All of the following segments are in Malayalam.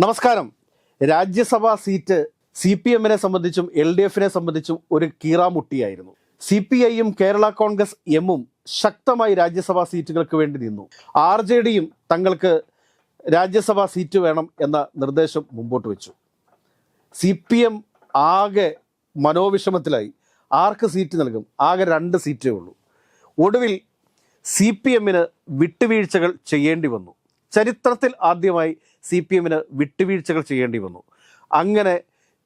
നമസ്കാരം. രാജ്യസഭാ സീറ്റ് സി പി എമ്മിനെ സംബന്ധിച്ചും എൽ ഡി എഫിനെ സംബന്ധിച്ചും ഒരു കീറാമുട്ടിയായിരുന്നു. സി പി ഐയും കേരള കോൺഗ്രസ് എമ്മും ശക്തമായി രാജ്യസഭാ സീറ്റുകൾക്ക് വേണ്ടി നിന്നു. ആർ ജെ ഡിയും തങ്ങൾക്ക് രാജ്യസഭാ സീറ്റ് വേണം എന്ന നിർദ്ദേശം മുമ്പോട്ട് വെച്ചു. സി പി എം ആകെ മനോവിഷമത്തിലായി. ആർക്ക് സീറ്റ് നൽകും? ആകെ രണ്ട് സീറ്റേ ഉള്ളൂ. ഒടുവിൽ സി പി എമ്മിന് വിട്ടുവീഴ്ചകൾ ചെയ്യേണ്ടി വന്നു. ചരിത്രത്തിൽ ആദ്യമായി സി പി എമ്മിന് വിട്ടുവീഴ്ചകൾ ചെയ്യേണ്ടി വന്നു. അങ്ങനെ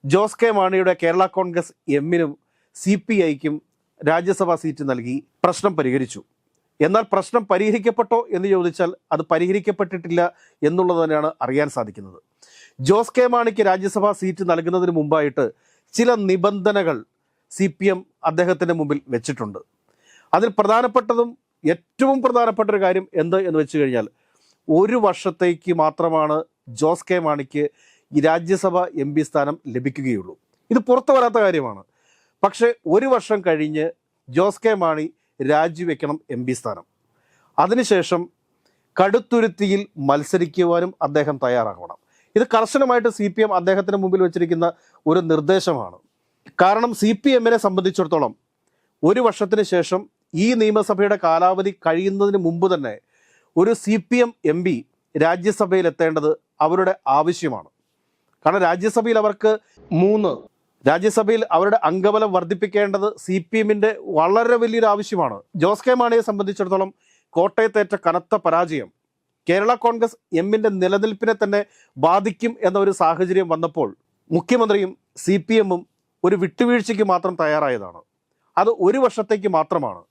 ജോസ് കെ മാണിയുടെ കേരള കോൺഗ്രസ് എമ്മിനും സി പി ഐക്കും രാജ്യസഭാ സീറ്റ് നൽകി പ്രശ്നം പരിഹരിച്ചു. എന്നാൽ പ്രശ്നം പരിഹരിക്കപ്പെട്ടോ എന്ന് ചോദിച്ചാൽ അത് പരിഹരിക്കപ്പെട്ടിട്ടില്ല എന്നുള്ളത് തന്നെയാണ് അറിയാൻ സാധിക്കുന്നത്. ജോസ് കെ മാണിക്ക് രാജ്യസഭാ സീറ്റ് നൽകുന്നതിന് മുമ്പായിട്ട് ചില നിബന്ധനകൾ സി പി എം അദ്ദേഹത്തിന്റെ മുമ്പിൽ വെച്ചിട്ടുണ്ട്. അതിൽ പ്രധാനപ്പെട്ടതും ഏറ്റവും പ്രധാനപ്പെട്ട ഒരു കാര്യം എന്ത് എന്ന് വെച്ച് കഴിഞ്ഞാൽ ഒരു വർഷത്തേക്ക് മാത്രമാണ് ജോസ് കെ മാണിക്ക് ഈ രാജ്യസഭ എം പി സ്ഥാനം ലഭിക്കുകയുള്ളൂ. ഇത് പുറത്തു വരാത്ത കാര്യമാണ്. പക്ഷേ ഒരു വർഷം കഴിഞ്ഞ് ജോസ് കെ മാണി രാജിവെക്കണം എം പി സ്ഥാനം. അതിനുശേഷം കടുത്തുരുത്തിയിൽ മത്സരിക്കുവാനും അദ്ദേഹം തയ്യാറാകണം. ഇത് കർശനമായിട്ട് സി പി എം അദ്ദേഹത്തിന് മുമ്പിൽ വെച്ചിരിക്കുന്ന ഒരു നിർദ്ദേശമാണ്. കാരണം സി പി എമ്മിനെ സംബന്ധിച്ചിടത്തോളം ഒരു വർഷത്തിന് ശേഷം ഈ നിയമസഭയുടെ കാലാവധി കഴിയുന്നതിന് മുമ്പ് തന്നെ ഒരു C P M M P രാജ്യസഭയിൽ എത്തേണ്ടത് അവരുടെ ആവശ്യമാണ്. കാരണം രാജ്യസഭയിൽ അവർക്ക് മൂന്ന് രാജ്യസഭയിൽ അവരുടെ അംഗബലം വർദ്ധിപ്പിക്കേണ്ടത് സി പി എമ്മിന്റെ വളരെ വലിയൊരു ആവശ്യമാണ്. ജോസ് കെ മാണിയെ സംബന്ധിച്ചിടത്തോളം കോട്ടയത്തേറ്റ കനത്ത പരാജയം കേരള കോൺഗ്രസ് എമ്മിന്റെ നിലനിൽപ്പിനെ തന്നെ ബാധിക്കും എന്ന ഒരു സാഹചര്യം വന്നപ്പോൾ മുഖ്യമന്ത്രിയും സി പി എമ്മും ഒരു വിട്ടുവീഴ്ചയ്ക്ക് മാത്രം തയ്യാറായതാണ്. അത് ഒരു വർഷത്തേക്ക് മാത്രമാണ്.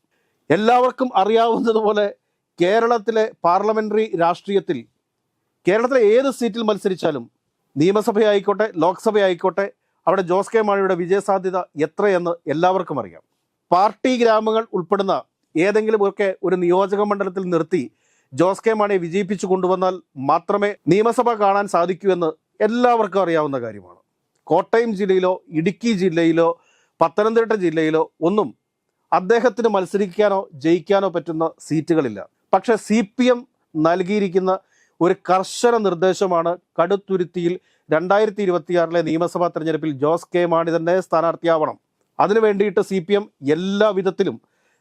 എല്ലാവർക്കും അറിയാവുന്നതുപോലെ കേരളത്തിലെ പാർലമെന്ററി രാഷ്ട്രീയത്തിൽ കേരളത്തിലെ ഏത് സീറ്റിൽ മത്സരിച്ചാലും നിയമസഭയായിക്കോട്ടെ ലോക്സഭയായിക്കോട്ടെ അവിടെ ജോസ് കെ മാണിയുടെ വിജയസാധ്യത എത്രയെന്ന് എല്ലാവർക്കും അറിയാം. പാർട്ടി ഗ്രാമങ്ങൾ ഉൾപ്പെടുന്ന ഏതെങ്കിലുമൊക്കെ ഒരു നിയോജക മണ്ഡലത്തിൽ നിർത്തി ജോസ് കെ മാണിയെ വിജയിപ്പിച്ചു കൊണ്ടുവന്നാൽ മാത്രമേ നിയമസഭ കാണാൻ സാധിക്കൂ എന്ന് എല്ലാവർക്കും അറിയാവുന്ന കാര്യമാണ്. കോട്ടയം ജില്ലയിലോ ഇടുക്കി ജില്ലയിലോ പത്തനംതിട്ട ജില്ലയിലോ ഒന്നും അദ്ദേഹത്തിന് മത്സരിക്കാനോ ജയിക്കാനോ പറ്റുന്ന സീറ്റുകളില്ല. പക്ഷെ സി പി എം നൽകിയിരിക്കുന്ന ഒരു കർശന നിർദ്ദേശമാണ് കടുത്തുരുത്തിയിൽ രണ്ടായിരത്തി ഇരുപത്തിയാറിലെ നിയമസഭാ തെരഞ്ഞെടുപ്പിൽ ജോസ് കെ മാണി തന്നെ സ്ഥാനാർത്ഥിയാവണം. അതിനു വേണ്ടിയിട്ട് സി പി എം എല്ലാ വിധത്തിലും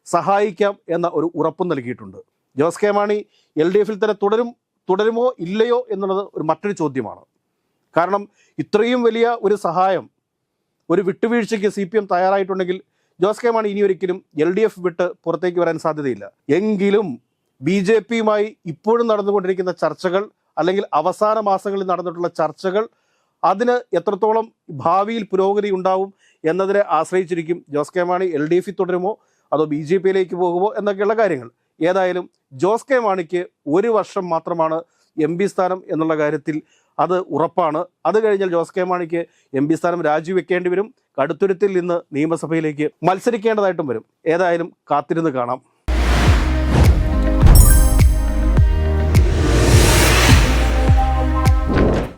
സഹായിക്കാം എന്ന ഒരു ഉറപ്പും നൽകിയിട്ടുണ്ട്. Jose K Mani L D എഫിൽ തന്നെ തുടരും തുടരുമോ ഇല്ലയോ എന്നുള്ളത് ഒരു മറ്റൊരു ചോദ്യമാണ്. കാരണം ഇത്രയും വലിയ ഒരു സഹായം ഒരു വിട്ടുവീഴ്ചയ്ക്ക് സി പി എം തയ്യാറായിട്ടുണ്ടെങ്കിൽ ജോസ് കെ മാണി ഇനി ഒരിക്കലും എൽ ഡി എഫ് വിട്ട് പുറത്തേക്ക് വരാൻ സാധ്യതയില്ല. എങ്കിലും ബി ജെ പിയുമായി ഇപ്പോഴും നടന്നുകൊണ്ടിരിക്കുന്ന ചർച്ചകൾ അല്ലെങ്കിൽ അവസാന മാസങ്ങളിൽ നടന്നിട്ടുള്ള ചർച്ചകൾ അതിന് എത്രത്തോളം ഭാവിയിൽ പുരോഗതി ഉണ്ടാവും എന്നതിനെ ആശ്രയിച്ചിരിക്കും Jose K Mani L D എഫിൽ തുടരുമോ? അതോ ബി ജെ പിയിലേക്ക് പോകുമോ? എന്നൊക്കെയുള്ള കാര്യങ്ങൾ. ഏതായാലും ജോസ് കെ മാണിക്ക് ഒരു വർഷം മാത്രമാണ് എം പി സ്ഥാനം എന്നുള്ള കാര്യത്തിൽ അത് ഉറപ്പാണ്. അത് കഴിഞ്ഞാൽ ജോസ് കെ മാണിക്ക് എം പി സ്ഥാനം രാജിവെക്കേണ്ടി വരും. കടുത്തുരുത്തിൽ നിന്ന് നിയമസഭയിലേക്ക് മത്സരിക്കേണ്ടതായിട്ടും വരും. ഏതായാലും കാത്തിരുന്ന് കാണാം.